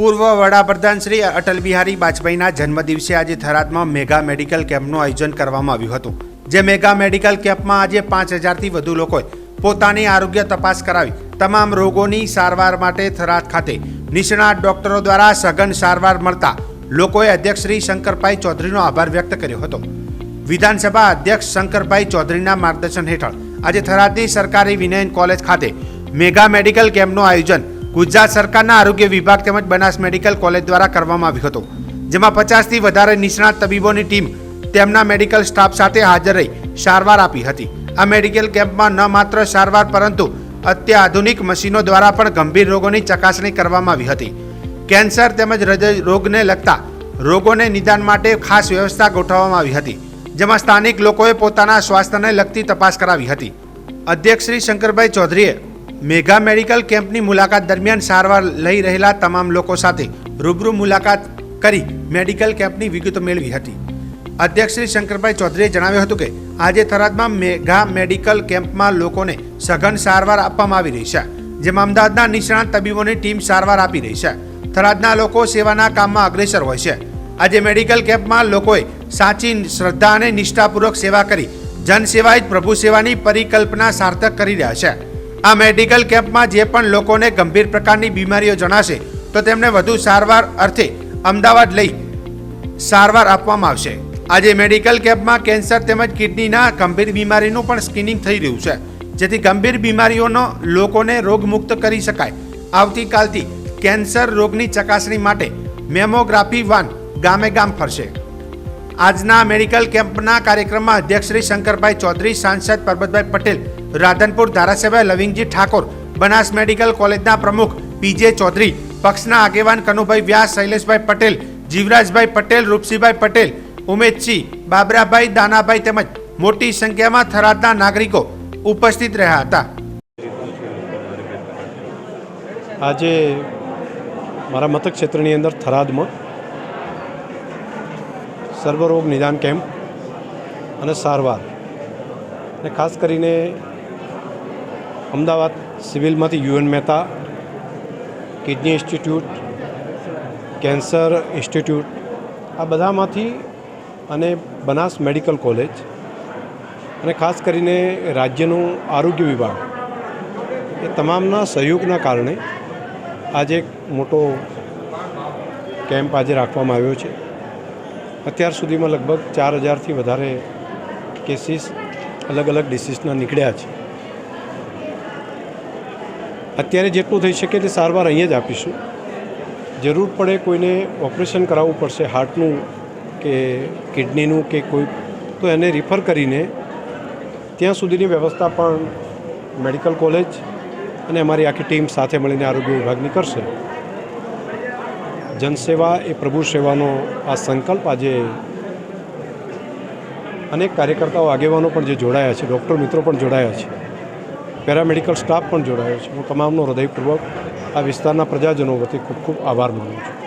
પૂર્વ વડાપ્રધાન શ્રી અટલ બિહારી વાજપેયીના જન્મદિવસે આજે થરાદમાં મેગા મેડિકલ કેમ્પનું આયોજન કરવામાં આવ્યું હતું. જે મેગા મેડિકલ કેમ્પમાં આજે પાંચ હજારથી વધુ લોકોએ પોતાની આરોગ્ય તપાસ કરાવી તમામ રોગોની સારવાર માટે થરાદ ખાતે નિષ્ણાત ડોક્ટરો દ્વારા સઘન સારવાર મળતા લોકોએ અધ્યક્ષ શ્રી શંકરભાઈ ચૌધરીનો આભાર વ્યક્ત કર્યો હતો. વિધાનસભા અધ્યક્ષ શંકરભાઈ ચૌધરીના માર્ગદર્શન હેઠળ આજે થરાદની સરકારી વિનયન કોલેજ ખાતે મેગા મેડિકલ કેમ્પનું આયોજન ગુજરાત સરકારના આરોગ્ય વિભાગ તેમજ બનાસ મેડિકલ કોલેજ દ્વારા કરવામાં આવ્યું હતું, જેમાં પચાસથી વધારે નિષ્ણાત તબીબોની ટીમ તેમના મેડિકલ સ્ટાફ સાથે હાજર રહી, સારવાર આપી હતી. આ મેડિકલ કેમ્પમાં ન માત્ર સારવાર પરંતુ અત્યાધુનિક મશીનો દ્વારા પણ ગંભીર રોગોની ચકાસણી કરવામાં આવી હતી. કેન્સર તેમજ હૃદય રોગને લગતા રોગોને નિદાન માટે ખાસ વ્યવસ્થા ગોઠવવામાં આવી હતી, જેમાં સ્થાનિક લોકોએ પોતાના સ્વાસ્થ્યને લગતી તપાસ કરાવી હતી. અધ્યક્ષ શ્રી શંકરભાઈ ચૌધરીએ મેગા મેડિકલ કેમ્પની મુલાકાત દરમિયાન સારવાર લઈ રહેલા તમામ લોકો સાથે રૂબરૂ મુલાકાત કરી મેડિકલ કેમ્પની વિગતો મેળવી હતી. અધ્યક્ષ શ્રી શંકરભાઈ ચૌધરીએ જણાવ્યું હતું કે, આજે થરાદમાં મેઘા મેડિકલ કેમ્પમાં લોકોને સઘન સારવાર આપવામાં આવી રહી છે, જેમાં અમદાવાદના નિષ્ણાત તબીબોની ટીમ સારવાર આપી રહી છે. થરાદના લોકો સેવાના કામમાં અગ્રેસર હોય છે. આજે મેડિકલ કેમ્પમાં લોકોએ સાચી શ્રદ્ધા અને નિષ્ઠાપૂર્વક સેવા કરી જનસેવા જ પ્રભુ સેવાની પરિકલ્પના સાર્થક કરી રહ્યા છે. આ મેડિકલ કેમ્પમાં જે પણ લોકોને ગંભીર પ્રકારની બીમારીઓ જણાશે, તો તેમને વધુ સારવાર અર્થે અમદાવાદ લઈ સારવાર આપવામાં આવશે. આજે મેડિકલ કેમ્પમાં કેન્સર તેમજ કિડનીના ગંભીર બીમારીનું પણ સ્ક્રીનિંગ થઈ રહ્યું છે, જેથી ગંભીર બીમારીઓનો લોકોને રોગમુક્ત કરી શકાય. આવતીકાલથી કેન્સર રોગની ચકાસણી માટે મેમોગ્રાફી વાન ગામે ગામ ફરશે. આજના મેડિકલ કેમ્પના કાર્યક્રમમાં અધ્યક્ષ શ્રી શંકરભાઈ ચૌધરી, સાંસદ પરબતભાઈ પટેલ, રાધનપુર ધારાસભ્ય લવિંગજી ઠાકોર, બનાસ મેડિકલ કોલેજના પ્રમુખ પીજે ચૌધરી, પક્ષના આગેવાન કનુભાઈ વ્યાસ, શૈલેષભાઈ પટેલ, જીવરાજભાઈ પટેલ, રૂપસીભાઈ પટેલ, ઉમેદસિંહ, બાબરાભાઈ, દાનાભાઈ તેમજ મોટી સંખ્યામાં થરાદના નાગરિકો ઉપસ્થિત રહ્યા હતા. આજે મારા મતક્ષેત્રની અંદર થરાદમાં સર્વરોગ નિદાન કેમ્પ અને સારવાર. અને ખાસ કરીને Ahmedabad સિવિલમાંથી UN Mehta, kidney institute, cancer institute, આ બધામાંથી અને બનાસ મેડિકલ કોલેજ અને ખાસ કરીને રાજ્યનું આરોગ્ય વિભાગ, એ તમામના સહયોગના કારણે આજે એક મોટો કેમ્પ આજે રાખવામાં આવ્યો છે. અત્યાર સુધીમાં લગભગ ચાર હજારથી વધારે કેસીસ અલગ અલગ ડિસીઝના નીકળ્યા છે. અત્યારે જેટલું થઈ શકે તે સારવાર અહીંયા જ આપીશું. જરૂર પડે કોઈને ઓપરેશન કરાવવું પડશે હાર્ટનું કે કિડનીનું કે કોઈ, તો એને રિફર કરીને ત્યાં સુધીની વ્યવસ્થા પણ મેડિકલ કોલેજ અને અમારી આખી ટીમ સાથે મળીને આરોગ્ય વિભાગની કરશે. જનસેવા એ પ્રભુ સેવાનો આ સંકલ્પ આજે અનેક કાર્યકર્તાઓ, આગેવાનો પણ જે જોડાયા છે, ડૉક્ટર મિત્રો પણ જોડાયા છે, પેરામેડિકલ સ્ટાફ પણ જોડાયો છે. હું તમામનો હૃદયપૂર્વક આ વિસ્તારના પ્રજાજનો વતી ખૂબ ખૂબ આભાર માનું છું.